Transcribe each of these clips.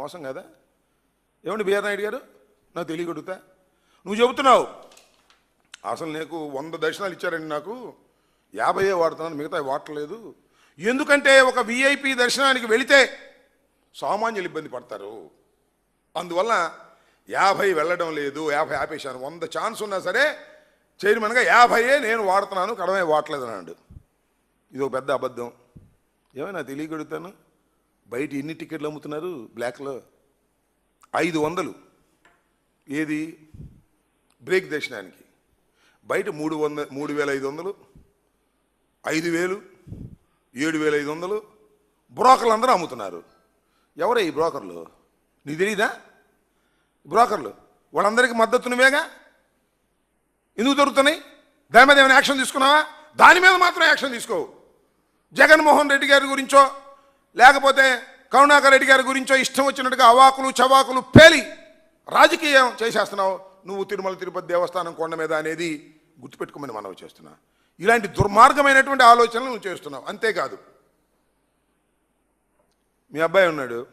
మోసం కదా? ఏమండి బిఆర్ నాయుడు గారు? నాకు తెలియగొడుగుతా. నువ్వు చెబుతున్నావు. అసలు నీకు వంద దర్శనాలు ఇచ్చారండి నాకు. యాభైయే వాడుతున్నాను మిగతా వాడలేదు ఎందుకంటే ఒక విఐపి దర్శనానికి వెళితే సామాన్యులు ఇబ్బంది పడతారు. అందువల్ల యాభై వెళ్ళడం లేదు యాభై ఆపేశాను. వంద ఛాన్స్ ఉన్నా సరే చైర్మన్గా యాభైయే నేను వాడుతున్నాను కడమే వాడలేదు అన్నాడు. ఇది ఒక పెద్ద అబద్ధం. ఏమైనా తెలియగడుగుతాను? బయట ఎన్ని టికెట్లు అమ్ముతున్నారు? బ్లాక్లో ఐదు వందలు. ఏది? బ్రేక్ దర్శనానికి. బయట మూడు వంద మూడు వేల ఐదు వందలు. ఐదు వేలు ఏడు వేల ఐదు వందలు. బ్రోకర్లు అందరూ అమ్ముతున్నారు. ఎవరే ఈ బ్రోకర్లు? నీకు తెలీదా? బ్రోకర్లు. వాళ్ళందరికీ మద్దతు నువ్వేగా ఎందుకు దొరుకుతున్నాయి? దాని మీద ఏమైనా యాక్షన్ తీసుకున్నావా? దాని మీద మాత్రం యాక్షన్ తీసుకోవు జగన్మోహన్ రెడ్డి గారి గురించో లేకపోతే కరుణాకర్ రెడ్డి గారి గురించో ఇష్టం వచ్చినట్టుగా అవాకులు చవాకులు పేలి రాజకీయం చేసేస్తున్నావు. నువ్వు తిరుమల తిరుపతి దేవస్థానం కొండ మీద అనేది గుర్తుపెట్టుకోమని మనవి చేస్తున్నా. ఇలాంటి దుర్మార్గమైనటువంటి ఆలోచనలు నువ్వు చేస్తున్నావు. అంతేకాదు. మీ అబ్బాయి ఉన్నాడు.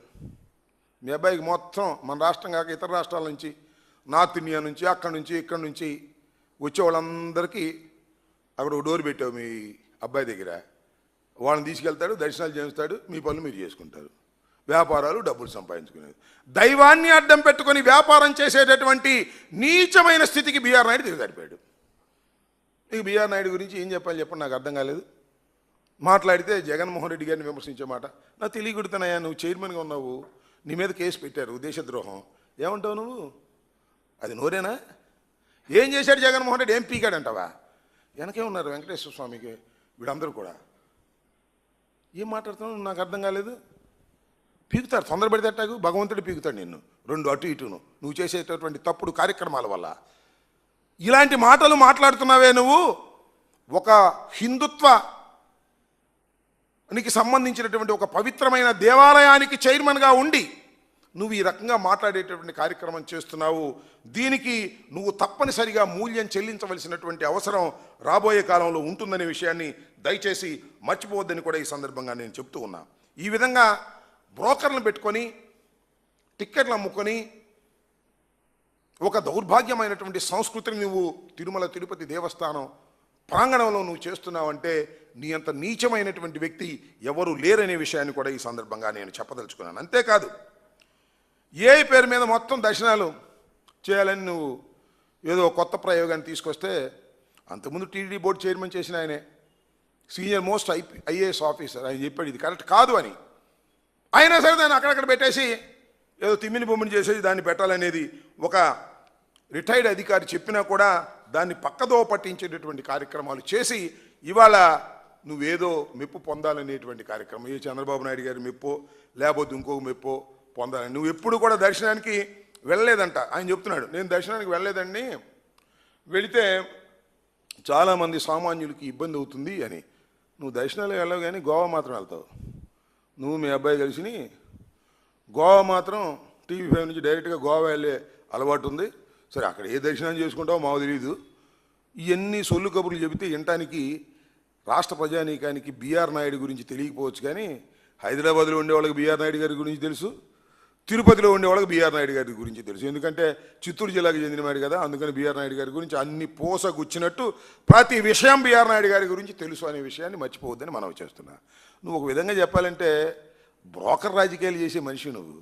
మీ అబ్బాయికి మొత్తం మన రాష్ట్రం కాక ఇతర రాష్ట్రాల నుంచి నార్త్ ఇండియా నుంచి అక్కడి నుంచి ఇక్కడి నుంచి వచ్చే వాళ్ళందరికీ అక్కడ ఒక డోర్ పెట్టావు మీ అబ్బాయి దగ్గర. వాళ్ళని తీసుకెళ్తాడు దర్శనాలు చేస్తాడు మీ పనులు మీరు చేసుకుంటారు. వ్యాపారాలు డబ్బులు సంపాదించుకునేది. దైవాన్ని అడ్డం పెట్టుకొని వ్యాపారం చేసేటటువంటి నీచమైన స్థితికి బీఆర్ నాయుడు దిగజారిపోయాడు. నీకు బీఆర్ నాయుడు గురించి ఏం చెప్పాలి చెప్పండి నాకు అర్థం కాలేదు. మాట్లాడితే జగన్మోహన్ రెడ్డి గారిని విమర్శించే మాట నా తెలియకుడుతున్నాయా నువ్వు చైర్మన్గా ఉన్నావు నీ మీద కేసు పెట్టారు దేశద్రోహం. ఏమంటావు నువ్వు? అది నోరేనా? ఏం చేశాడు జగన్మోహన్ రెడ్డి? ఏం పీకాడంటావా? వెనకే ఉన్నారు వెంకటేశ్వర స్వామికి వీళ్ళందరూ కూడా. ఏం మాట్లాడుతున్నావు? నాకు అర్థం కాలేదు. పీకుతాడు తొందర పెడితేటాకు భగవంతుడు పీకుతాడు నిన్ను. రెండు అటు ఇటును. నువ్వు చేసేటటువంటి తప్పుడు కార్యక్రమాల వల్ల. ఇలాంటి మాటలు మాట్లాడుతున్నావే నువ్వు. ఒక హిందుత్వ నీకు సంబంధించినటువంటి ఒక పవిత్రమైన దేవాలయానికి చైర్మన్గా ఉండి నువ్వు ఈ రకంగా మాట్లాడేటటువంటి కార్యక్రమం చేస్తున్నావు. దీనికి నువ్వు తప్పనిసరిగా మూల్యం చెల్లించవలసినటువంటి అవసరం రాబోయే కాలంలో ఉంటుందనే విషయాన్ని దయచేసి మర్చిపోవద్దని కూడా ఈ సందర్భంగా నేను చెప్తూ ఉన్నా. ఈ విధంగా బ్రోకర్లను పెట్టుకొని టిక్కెట్లు అమ్ముకొని ఒక దౌర్భాగ్యమైనటువంటి సంస్కృతిని నువ్వు తిరుమల తిరుపతి దేవస్థానం ప్రాంగణంలో నువ్వు చేస్తున్నావంటే నీ అంత నీచమైనటువంటి వ్యక్తి ఎవరు లేరనే విషయాన్ని కూడా ఈ సందర్భంగా నేను చెప్పదలుచుకున్నాను. అంతేకాదు ఏ పేరు మీద మొత్తం దర్శనాలు చేయాలని నువ్వు ఏదో కొత్త ప్రయోగాన్ని తీసుకొస్తే అంతకుముందు టీడీ బోర్డు చైర్మన్ చేసిన ఆయనే senior most I IAS officer ఆయన చెప్పాడు ఇది కరెక్ట్ కాదు అని. అయినా సరే దాన్ని అక్కడక్కడ పెట్టేసి ఏదో తిమ్మిని బొమ్మిని చేసేసి దాన్ని పెట్టాలనేది ఒక రిటైర్డ్ అధికారి చెప్పినా కూడా దాన్ని పక్కదో పట్టించేటటువంటి కార్యక్రమాలు చేసి ఇవాళ నువ్వేదో మెప్పు పొందాలనేటువంటి కార్యక్రమం. ఏ చంద్రబాబు నాయుడు గారి మెప్పో లేకపోతే ఇంకొక మెప్పో పొందాలని. నువ్వు ఎప్పుడు కూడా దర్శనానికి వెళ్ళలేదంట. ఆయన చెప్తున్నాడు నేను దర్శనానికి వెళ్ళలేదండి. వెళితే చాలామంది సామాన్యులకి ఇబ్బంది అవుతుంది అని. నువ్వు దర్శనాలు వెళ్ళవు కానీ గోవా మాత్రం వెళ్తావు. నువ్వు మీ అబ్బాయి కలిసి గోవా మాత్రం టీవీ ఫైవ్ నుంచి డైరెక్ట్గా గోవా వెళ్ళే అలవాటు ఉంది. సరే అక్కడ ఏ దర్శనం చేసుకుంటావో మాకు తెలియదు ఇవన్నీ సొల్లు కబుర్లు చెబితే వినటానికి రాష్ట్ర ప్రజానీకానికి బీఆర్ నాయుడు గురించి తెలియకపోవచ్చు కానీ హైదరాబాద్లో ఉండే వాళ్ళకి బీఆర్ నాయుడు గారి గురించి తెలుసు. తిరుపతిలో ఉండే వాళ్ళకి బీఆర్ నాయుడు గారి గురించి తెలుసు. ఎందుకంటే చిత్తూరు జిల్లాకు చెందినవాడు కదా అందుకని బీఆర్ నాయుడు గారి గురించి అన్ని పోసగుచ్చినట్టు ప్రతి విషయం బీఆర్ నాయుడు గారి గురించి తెలుసు అనే విషయాన్ని మర్చిపోవద్దని మనం చేస్తున్నా. నువ్వు ఒక విధంగా చెప్పాలంటే బ్రోకర్ రాజకీయాలు చేసే మనిషి నువ్వు.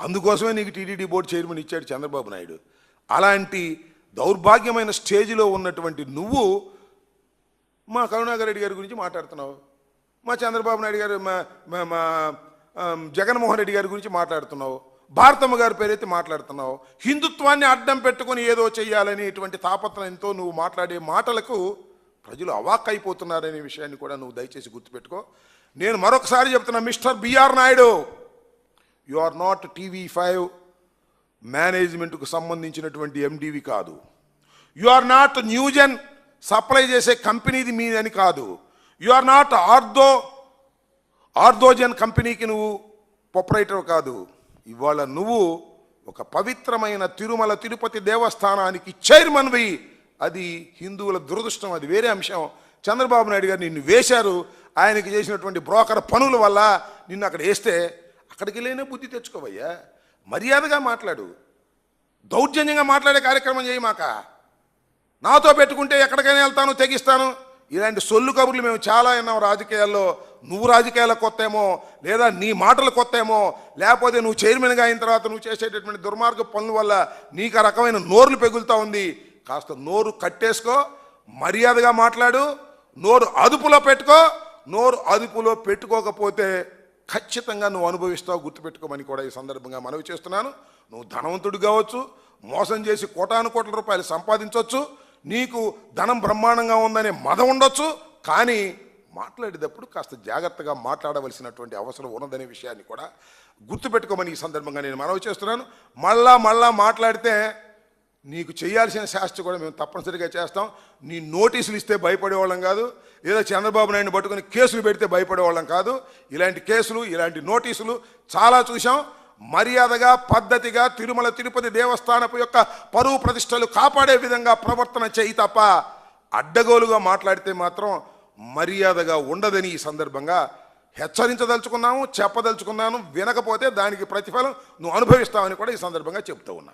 అందుకోసమే నీకు టీటీడీ బోర్డు చైర్మన్ ఇచ్చాడు చంద్రబాబు నాయుడు. అలాంటి దౌర్భాగ్యమైన స్టేజ్లో ఉన్నటువంటి నువ్వు మా కరుణాకర్ రెడ్డి గారి గురించి మాట్లాడుతున్నావు. మా చంద్రబాబు నాయుడు గారు మా మా- జగన్మోహన్ రెడ్డి గారి గురించి మాట్లాడుతున్నావు. భారతమ్మ గారి పేరైతే మాట్లాడుతున్నావు. హిందుత్వాన్ని అడ్డం పెట్టుకొని ఏదో చేయాలని ఇటువంటి తాపత్రయంతో నువ్వు మాట్లాడే మాటలకు ప్రజలు అవాక్కైపోతున్నారనే విషయాన్ని కూడా నువ్వు దయచేసి గుర్తుపెట్టుకో. నేను మరొకసారి చెప్తున్నా mister BR Naidu you are not TV five మేనేజ్మెంట్కు సంబంధించినటువంటి ఎండివి కాదు. యు ఆర్ నాట్ న్యూజన్ సప్లై చేసే కంపెనీది మీదని కాదు. యు ఆర్ నాట్ ఆర్దో ఆర్దోజన్ కంపెనీకి నువ్వు ప్రొపరేటర్ కాదు. ఇవాళ నువ్వు ఒక పవిత్రమైన తిరుమల తిరుపతి దేవస్థానానికి చైర్మన్వి అది హిందువుల దురదృష్టం అది వేరే అంశం. చంద్రబాబు నాయుడు గారు నిన్ను వేశారు. ఆయనకి చేసినటువంటి బ్రోకర్ పనుల వల్ల నిన్ను అక్కడ వేస్తే అక్కడికి లేనే బుద్ధి తెచ్చుకోవయ్యా. మర్యాదగా మాట్లాడు. దౌర్జన్యంగా మాట్లాడే కార్యక్రమం చేయమాక నాతో పెట్టుకుంటే ఎక్కడికైనా వెళ్తాను తెగిస్తాను. ఇలాంటి సొల్లు కబుర్లు మేము చాలా విన్నాం రాజకీయాల్లో. నువ్వు రాజకీయాల కొత్త ఏమో లేదా నీ మాటలు కొత్త ఏమో లేకపోతే నువ్వు చైర్మన్గా అయిన తర్వాత నువ్వు చేసేటటువంటి దుర్మార్గ పనుల వల్ల నీకు ఆ రకమైన నోరులు పెగులుతా ఉంది. కాస్త నోరు కట్టేసుకో మర్యాదగా మాట్లాడు నోరు అదుపులో పెట్టుకో నోరు అదుపులో పెట్టుకోకపోతే ఖచ్చితంగా నువ్వు అనుభవిస్తావు గుర్తుపెట్టుకోమని కూడా ఈ సందర్భంగా మనవి చేస్తున్నాను. నువ్వు ధనవంతుడు కావచ్చు మోసం చేసి కోటాను కోట్ల రూపాయలు సంపాదించవచ్చు నీకు ధనం బ్రహ్మాండంగా ఉందనే మదం ఉండొచ్చు కానీ మాట్లాడేటప్పుడు కాస్త జాగ్రత్తగా మాట్లాడవలసినటువంటి అవసరం ఉన్నదనే విషయాన్ని కూడా గుర్తుపెట్టుకోమని ఈ సందర్భంగా నేను మనవి చేస్తున్నాను. మళ్ళా మళ్ళా మాట్లాడితే నీకు చేయాల్సిన శాస్త్ర కూడా మేము తప్పనిసరిగా చేస్తాం. నీ నోటీసులు ఇస్తే భయపడేవాళ్ళం కాదు. ఏదో చంద్రబాబు నాయుడు పట్టుకొని కేసులు పెడితే భయపడేవాళ్ళం కాదు. ఇలాంటి కేసులు ఇలాంటి నోటీసులు చాలా చూసాం మర్యాదగా పద్ధతిగా తిరుమల తిరుపతి దేవస్థానపు యొక్క పరువు ప్రతిష్టలు కాపాడే విధంగా ప్రవర్తన చేయి తప్ప అడ్డగోలుగా మాట్లాడితే మాత్రం మర్యాదగా ఉండదని ఈ సందర్భంగా హెచ్చరించదలుచుకున్నాము చెప్పదలుచుకున్నాను వినకపోతే దానికి ప్రతిఫలం నువ్వు అనుభవిస్తావని కూడా ఈ సందర్భంగా చెప్తూ ఉన్నా.